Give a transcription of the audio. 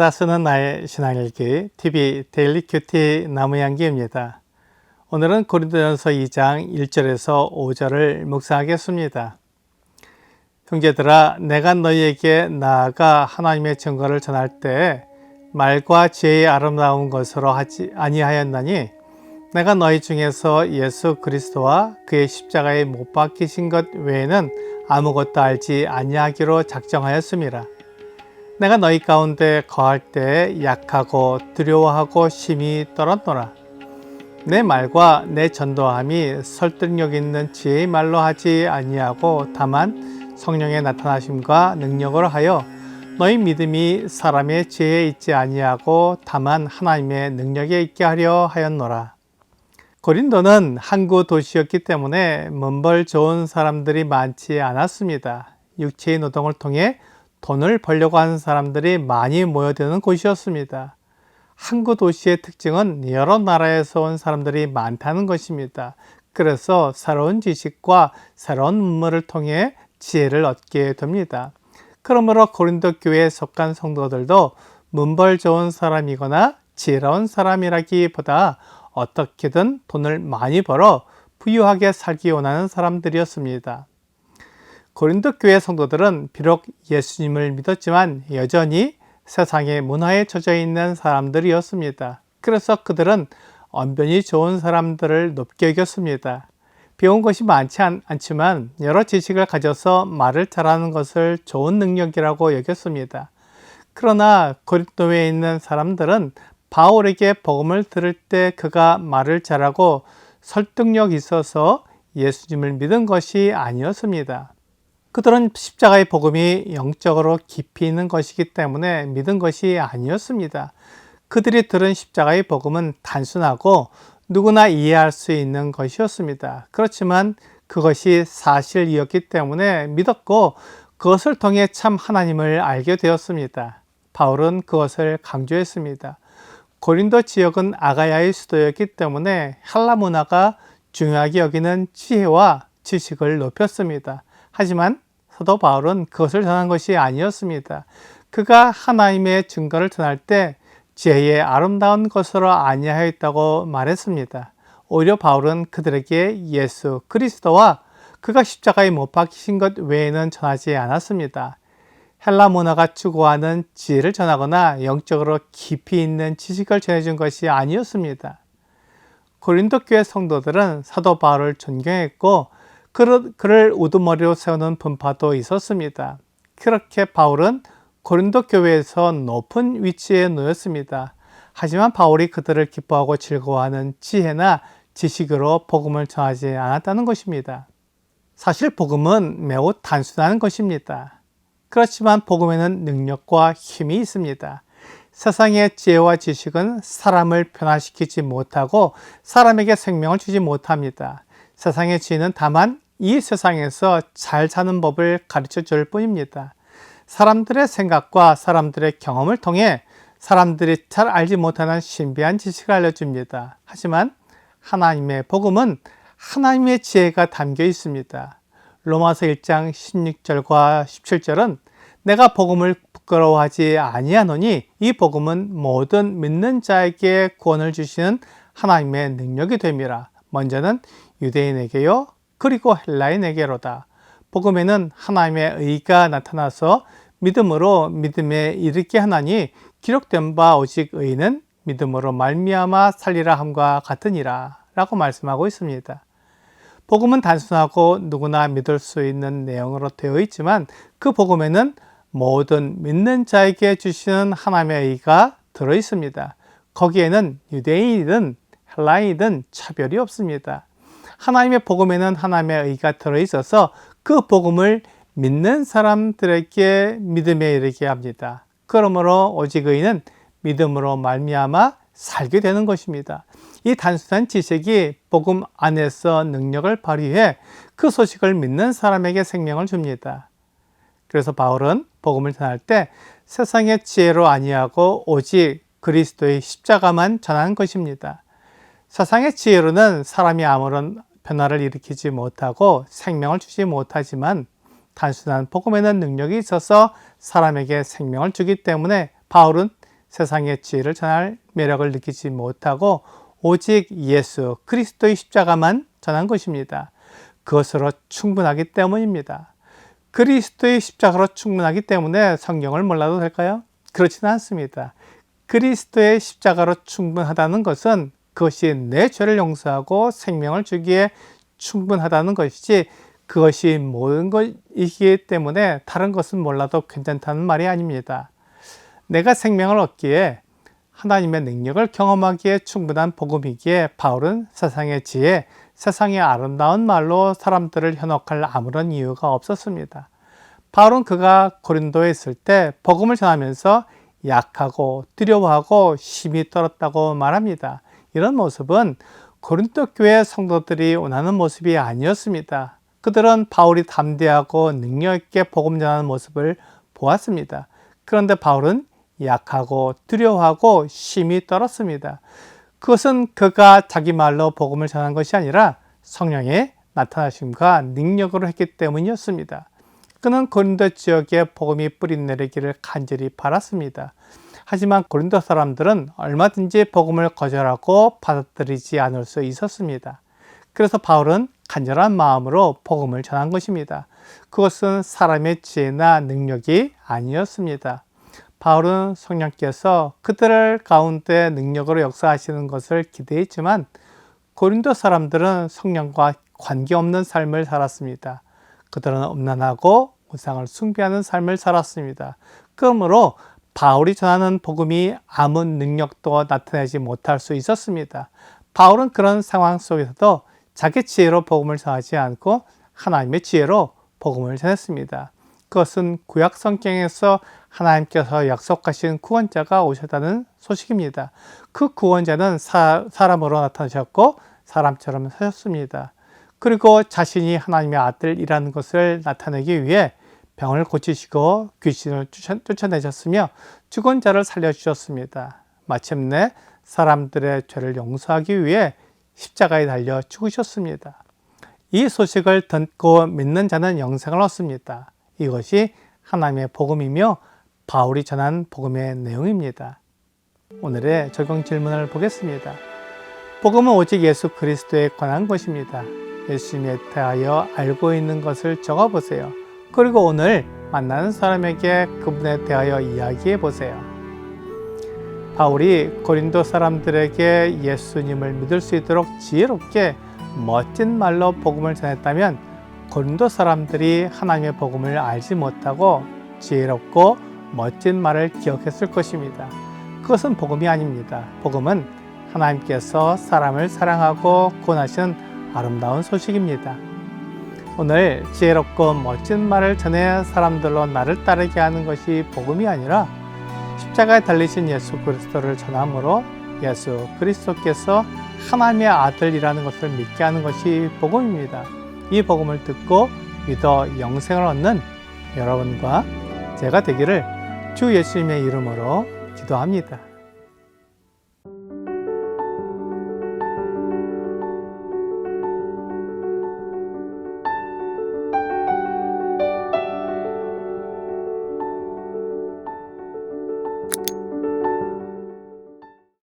날마다 쓰는 나의 신앙일기 TV 데일리 큐티 나무양기입니다. 오늘은 고린도전서 2장 1절에서 5절을 묵상하겠습니다. 형제들아 내가 너희에게 나아가 하나님의 증거를 전할 때 말과 지혜의 아름다운 것으로 하지 아니하였나니 내가 너희 중에서 예수 그리스도와 그의 십자가에 못 박히신 것 외에는 아무것도 알지 아니하기로 작정하였습니다. 내가 너희 가운데 거할 때 약하고 두려워하고 심히 떨었노라. 내 말과 내 전도함이 설득력 있는 지혜의 말로 하지 아니하고 다만 성령의 나타나심과 능력으로 하여 너희 믿음이 사람의 지혜에 있지 아니하고 다만 하나님의 능력에 있게 하려 하였노라. 고린도는 항구 도시였기 때문에 먼벌 좋은 사람들이 많지 않았습니다. 육체의 노동을 통해 돈을 벌려고 하는 사람들이 많이 모여드는 곳이었습니다. 항구 도시의 특징은 여러 나라에서 온 사람들이 많다는 것입니다. 그래서 새로운 지식과 새로운 문물을 통해 지혜를 얻게 됩니다. 그러므로 고린도 교회에 속한 성도들도 문벌 좋은 사람이거나 지혜로운 사람이라기보다 어떻게든 돈을 많이 벌어 부유하게 살기 원하는 사람들이었습니다. 고린도 교회 성도들은 비록 예수님을 믿었지만 여전히 세상의 문화에 젖어 있는 사람들이었습니다. 그래서 그들은 언변이 좋은 사람들을 높게 여겼습니다. 배운 것이 많지 않, 지만 여러 지식을 가져서 말을 잘하는 것을 좋은 능력이라고 여겼습니다. 그러나 고린도에 있는 사람들은 바울에게 복음을 들을 때 그가 말을 잘하고 설득력 있어서 예수님을 믿은 것이 아니었습니다. 그들은 십자가의 복음이 영적으로 깊이 있는 것이기 때문에 믿은 것이 아니었습니다. 그들이 들은 십자가의 복음은 단순하고 누구나 이해할 수 있는 것이었습니다. 그렇지만 그것이 사실이었기 때문에 믿었고 그것을 통해 참 하나님을 알게 되었습니다. 바울은 그것을 강조했습니다. 고린도 지역은 아가야의 수도였기 때문에 헬라 문화가 중요하게 여기는 지혜와 지식을 높였습니다. 하지만 사도 바울은 그것을 전한 것이 아니었습니다. 그가 하나님의 증거를 전할 때 지혜의 아름다운 것으로 아니하였다고 말했습니다. 오히려 바울은 그들에게 예수 그리스도와 그가 십자가에 못 박히신 것 외에는 전하지 않았습니다. 헬라 문화가 추구하는 지혜를 전하거나 영적으로 깊이 있는 지식을 전해준 것이 아니었습니다. 고린도 교회 성도들은 사도 바울을 존경했고 그를 우두머리로 세우는 분파도 있었습니다. 그렇게 바울은 고린도 교회에서 높은 위치에 놓였습니다. 하지만 바울이 그들을 기뻐하고 즐거워하는 지혜나 지식으로 복음을 전하지 않았다는 것입니다. 사실 복음은 매우 단순한 것입니다. 그렇지만 복음에는 능력과 힘이 있습니다. 세상의 지혜와 지식은 사람을 변화시키지 못하고 사람에게 생명을 주지 못합니다. 세상의 지혜는 다만 이 세상에서 잘 사는 법을 가르쳐 줄 뿐입니다. 사람들의 생각과 사람들의 경험을 통해 사람들이 잘 알지 못하는 신비한 지식을 알려줍니다. 하지만 하나님의 복음은 하나님의 지혜가 담겨 있습니다. 로마서 1장 16절과 17절은 내가 복음을 부끄러워하지 아니하노니 이 복음은 모든 믿는 자에게 구원을 주시는 하나님의 능력이 됨이라. 먼저는 유대인에게요 그리고 헬라인에게로다. 복음에는 하나님의 의가 나타나서 믿음으로 믿음에 이르게 하나니 기록된 바 오직 의는 믿음으로 말미암아 살리라 함과 같으니라 라고 말씀하고 있습니다. 복음은 단순하고 누구나 믿을 수 있는 내용으로 되어 있지만 그 복음에는 모든 믿는 자에게 주시는 하나님의 의가 들어 있습니다. 거기에는 유대인이든 헬 라인이든 차별이 없습니다. 하나님의 복음에는 하나님의 의가 들어 있어서 그 복음을 믿는 사람들에게 믿음에 이르게 합니다. 그러므로 오직 의는 믿음으로 말미암아 살게 되는 것입니다. 이 단순한 지식이 복음 안에서 능력을 발휘해 그 소식을 믿는 사람에게 생명을 줍니다. 그래서 바울은 복음을 전할 때 세상의 지혜로 아니하고 오직 그리스도의 십자가만 전한 것입니다. 세상의 지혜로는 사람이 아무런 변화를 일으키지 못하고 생명을 주지 못하지만 단순한 복음에는 능력이 있어서 사람에게 생명을 주기 때문에 바울은 세상의 지혜를 전할 매력을 느끼지 못하고 오직 예수 그리스도의 십자가만 전한 것입니다. 그것으로 충분하기 때문입니다. 그리스도의 십자가로 충분하기 때문에 성경을 몰라도 될까요? 그렇지는 않습니다. 그리스도의 십자가로 충분하다는 것은 그것이 내 죄를 용서하고 생명을 주기에 충분하다는 것이지 그것이 모든 것이기 때문에 다른 것은 몰라도 괜찮다는 말이 아닙니다. 내가 생명을 얻기에 하나님의 능력을 경험하기에 충분한 복음이기에 바울은 세상의 지혜, 세상의 아름다운 말로 사람들을 현혹할 아무런 이유가 없었습니다. 바울은 그가 고린도에 있을 때 복음을 전하면서 약하고 두려워하고 힘이 떨었다고 말합니다. 이런 모습은 고린도 교회 성도들이 원하는 모습이 아니었습니다. 그들은 바울이 담대하고 능력 있게 복음 전하는 모습을 보았습니다. 그런데 바울은 약하고 두려워하고 힘이 떨었습니다. 그것은 그가 자기 말로 복음을 전한 것이 아니라 성령의 나타나심과 능력으로 했기 때문이었습니다. 그는 고린도 지역에 복음이 뿌린 내리기를 간절히 바랐습니다. 하지만 고린도 사람들은 얼마든지 복음을 거절하고 받아들이지 않을 수 있었습니다. 그래서 바울은 간절한 마음으로 복음을 전한 것입니다. 그것은 사람의 지혜나 능력이 아니었습니다. 바울은 성령께서 그들 가운데 능력으로 역사하시는 것을 기대했지만 고린도 사람들은 성령과 관계없는 삶을 살았습니다. 그들은 엄난하고 우상을 숭배하는 삶을 살았습니다. 그러므로 바울이 전하는 복음이 아무 능력도 나타내지 못할 수 있었습니다. 바울은 그런 상황 속에서도 자기 지혜로 복음을 전하지 않고 하나님의 지혜로 복음을 전했습니다. 그것은 구약 성경에서 하나님께서 약속하신 구원자가 오셨다는 소식입니다. 그 구원자는 사, 사람으로 나타나셨고 사람처럼 사셨습니다. 그리고 자신이 하나님의 아들이라는 것을 나타내기 위해 병을 고치시고 귀신을 쫓아내셨으며 죽은 자를 살려주셨습니다. 마침내 사람들의 죄를 용서하기 위해 십자가에 달려 죽으셨습니다. 이 소식을 듣고 믿는 자는 영생을 얻습니다. 이것이 하나님의 복음이며 바울이 전한 복음의 내용입니다. 오늘의 적용 질문을 보겠습니다. 복음은 오직 예수 그리스도에 관한 것입니다. 예수님에 대하여 알고 있는 것을 적어 보세요. 그리고 오늘 만나는 사람에게 그분에 대하여 이야기해 보세요. 바울이 고린도 사람들에게 예수님을 믿을 수 있도록 지혜롭게 멋진 말로 복음을 전했다면 고린도 사람들이 하나님의 복음을 알지 못하고 지혜롭고 멋진 말을 기억했을 것입니다. 그것은 복음이 아닙니다. 복음은 하나님께서 사람을 사랑하고 구원하시는 아름다운 소식입니다. 오늘 지혜롭고 멋진 말을 전해 사람들로 나를 따르게 하는 것이 복음이 아니라 십자가에 달리신 예수 그리스도를 전함으로 예수 그리스도께서 하나님의 아들이라는 것을 믿게 하는 것이 복음입니다. 이 복음을 듣고 믿어 영생을 얻는 여러분과 제가 되기를 주 예수님의 이름으로 기도합니다.